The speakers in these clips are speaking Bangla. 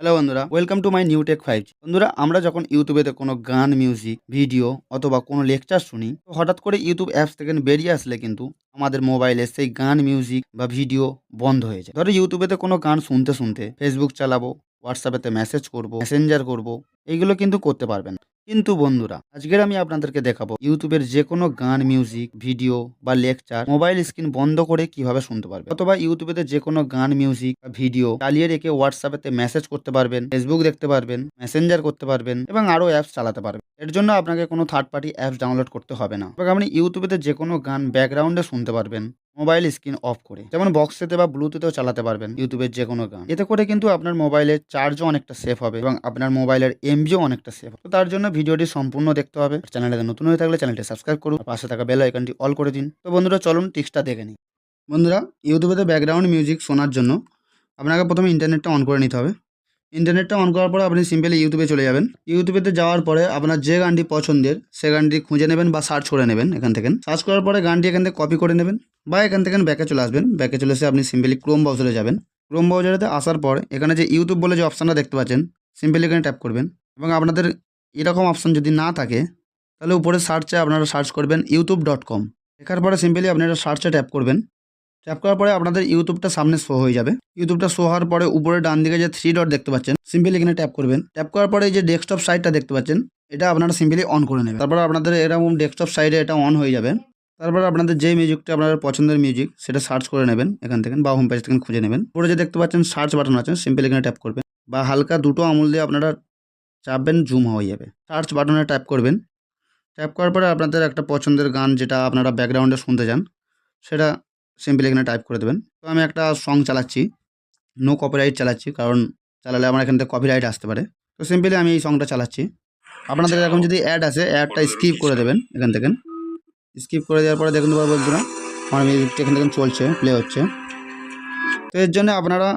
হ্যালো বন্ধুরা welcome to my new tech five বন্ধুরা, আমরা যখন ইউটিউবেতে কোনো গান মিউজিক ভিডিও অথবা কোনো লেকচার শুনি, তো হঠাৎ করে ইউটিউব অ্যাপস থেকে বেরিয়ে আসলে কিন্তু আমাদের মোবাইলে সেই গান মিউজিক বা ভিডিও বন্ধ হয়ে যায় ধরো ইউটিউবেতে কোনো গান শুনতে শুনতে ফেসবুক চালাবো হোয়াটসঅ্যাপেতে মেসেজ করব মেসেঞ্জার করব, এইগুলো কিন্তু করতে পারবেন। কিন্তু বন্ধুরা, আজকের আমি আপনাদেরকে দেখাবো ইউটিউবের যে কোনো গান মিউজিক ভিডিও বা লেকচার মোবাইল স্ক্রিন বন্ধ করে কীভাবে শুনতে পারবে। অথবা ইউটিউবেতে যে কোনো গান মিউজিক বা ভিডিও চালিয়ে রেখে হোয়াটসঅ্যাপেতে মেসেজ করতে পারবেন ফেসবুক দেখতে পারবেন মেসেঞ্জার করতে পারবেন এবং আরও অ্যাপস চালাতে পারবেন। এর জন্য আপনাকে কোনো থার্ড পার্টি অ্যাপস ডাউনলোড করতে হবে না। এবং আপনি ইউটিউবেতে যে কোনো গান ব্যাকগ্রাউন্ডে শুনতে পারবেন। মোবাইল স্ক্রিন অফ করে। যেমন বক্সেতে বা ব্লুটুথেও চালাতে পারবেন, ইউটিউবের যে কোনো গান। এতে করে কিন্তু আপনার মোবাইলের চার্জও অনেকটা সেফ হবে এবং আপনার মোবাইলের এমবিও অনেকটা সেফ হবে। তো তার জন্য ভিডিওটি সম্পূর্ণ দেখতে হবে। চ্যানেলটা নতুন হয়ে থাকলে চ্যানেলটি সাবস্ক্রাইব করুন। পাশে থাকা বেল আইকনটি অল করে দিন। তো বন্ধুরা, চলুন টিক্সটা দেখে নিই। বন্ধুরা, ইউটিউবেতে ব্যাকগ্রাউন্ড মিউজিক শোনার জন্য আপনাকে প্রথমে ইন্টারনেটটা অন করে নিতে হবে। ইন্টারনেটটা অন করার পরে আপনি সিম্পলি ইউটিউবে চলে যাবেন। ইউটিউবেতে যাওয়ার পরে আপনার যে গানটি পছন্দের, সে গানটি খুঁজে নেবেন বা সার্চ করে নেবেন এখান থেকে। সার্চ করার পরে গানটি এখান থেকে কপি করে নেবেন বা এখান থেকে ব্যাকে চলে আসবেন। ব্যাকে চলে এসে আপনি সিম্পলি ক্রোম ব্রাউজারে যাবেন। ক্রোম ব্রাউজারেতে আসার পর এখানে যে ইউটিউব বলে যে অপশানটা দেখতে পাচ্ছেন সিম্পলি এখানে ট্যাপ করবেন এবং আপনাদের এরকম অপশান যদি না থাকে, তাহলে উপরে সার্চে আপনারা সার্চ করবেন ইউটিউব ডট কম লেখার পরে সিম্পলি আপনারা সার্চে ট্যাপ করবেন। ট্যাপ করার পরে আপনাদের ইউটিউবটা সামনে শো হয়ে যাবে। ইউটিউবটা শো হওয়ার পরে উপরে ডান দিকে যে থ্রি ডট দেখতে পাচ্ছেন সিম্পলি এখানে ট্যাপ করবেন। ট্যাপ করার পরে যে ডেস্কটপ সাইটটা দেখতে পাচ্ছেন, এটা আপনারা সিম্পলি অন করে নেবেন। তারপর আপনাদের এরকম ডেস্কটপ সাইডে এটা অন হয়ে যাবে। তারপর আপনাদের যে মিউজিকটা আপনার পছন্দের মিউজিক সেটা সার্চ করে নেবেন এখান থেকে বা হোম পেজ থেকে খুঁজে নেবেন। উপরে যে দেখতে পাচ্ছেন সার্চ বাটন আছে সিম্পলি এখানে ট্যাপ করবেন। বা হালকা দুটো আমুল দিয়ে আপনারা চাপবেন জুম হয়ে যাবে। সার্চ বাটনে ট্যাপ করবেন। ট্যাপ করার পরে আপনাদের একটা পছন্দের গান যেটা আপনারা ব্যাকগ্রাউন্ডে শুনতে চান, সেটা সিম্পলি এখানে টাইপ করে দেবেন। তো আমি একটা সং চালাচ্ছি। নো কপিরাইট চালাচ্ছি, কারণ চালালে আমার এখান থেকে কপিরাইট আসতে পারে। তো সিম্পলি আমি এই সংটা চালাচ্ছি। আপনাদের এখন যদি অ্যাড আসে অ্যাডটা স্কিপ করে দেবেন এখান থেকে। স্কিপ করে দেওয়ার পরে দেখুন বন্ধুরা, আমার মিউজিকটা এখান থেকে চলছে প্লে হচ্ছে। তো এর জন্য আপনারা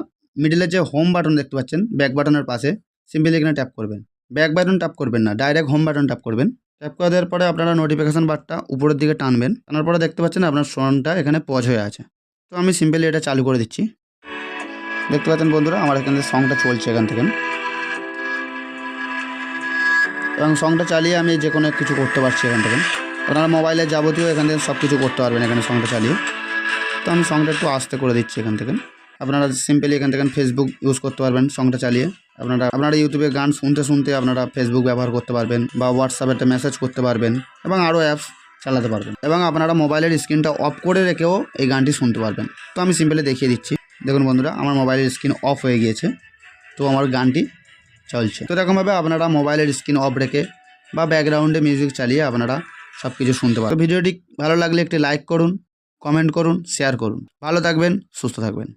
মিডিলে যে হোম বাটন দেখতে পাচ্ছেন ব্যাক বাটনের পাশে সিম্পলি এখানে ট্যাপ করবেন। ব্যাক বাটন ট্যাপ করবেন না ডাইরেক্ট হোম বাটন ট্যাপ করবেন। ট্যাপ করে দেওয়ার পরে আপনারা নোটিফিকেশান বারটা উপরের দিকে টানবেন। টানার পরে দেখতে পাচ্ছেন আপনার ফোনটা এখানে পজ হয়ে আছে। তো আমি সিম্পলি এটা চালু করে দিচ্ছি। দেখতে পাচ্ছেন বন্ধুরা, আমার এখানে সংটা চলছে এখান থেকে। এবং সংটা চালিয়ে আমি যে কোনো কিছু করতে পারছি এখান থেকে। আপনারা মোবাইলে যাবতীয় এখান থেকে সব কিছু করতে পারবেন এখানে সংটা চালিয়ে। তো আমি সংটা একটু আস্তে করে দিচ্ছি এখান থেকে। আপনারা সিম্পলি এখান থেকে ফেসবুক ইউজ করতে পারবেন সংটা চালিয়ে। আপনারা আপনারা ইউটিউবে গান শুনতে শুনতে আপনারা ফেসবুক ব্যবহার করতে পারবেন বা হোয়াটসঅ্যাপেতে মেসেজ করতে পারবেন এবং আরও অ্যাপস চালাতে পারবেন। এবং আপনারা মোবাইলের স্ক্রিনটা অফ করে রেখেও এই গানটি শুনতে পারবেন। তো আমি সিম্পলি দেখিয়ে দিচ্ছি। দেখুন বন্ধুরা, আমার মোবাইলের স্ক্রিন অফ হয়ে গিয়েছে। তো আমার গানটি চলছে। তো এরকমভাবে আপনারা মোবাইলের স্ক্রিন অফ রেখে বা ব্যাকগ্রাউন্ডে মিউজিক চালিয়ে আপনারা সব কিছু শুনতে পারেন তো ভিডিওটি ভালো লাগলে একটি লাইক করুন কমেন্ট করুন শেয়ার করুন। ভালো থাকবেন, সুস্থ থাকবেন।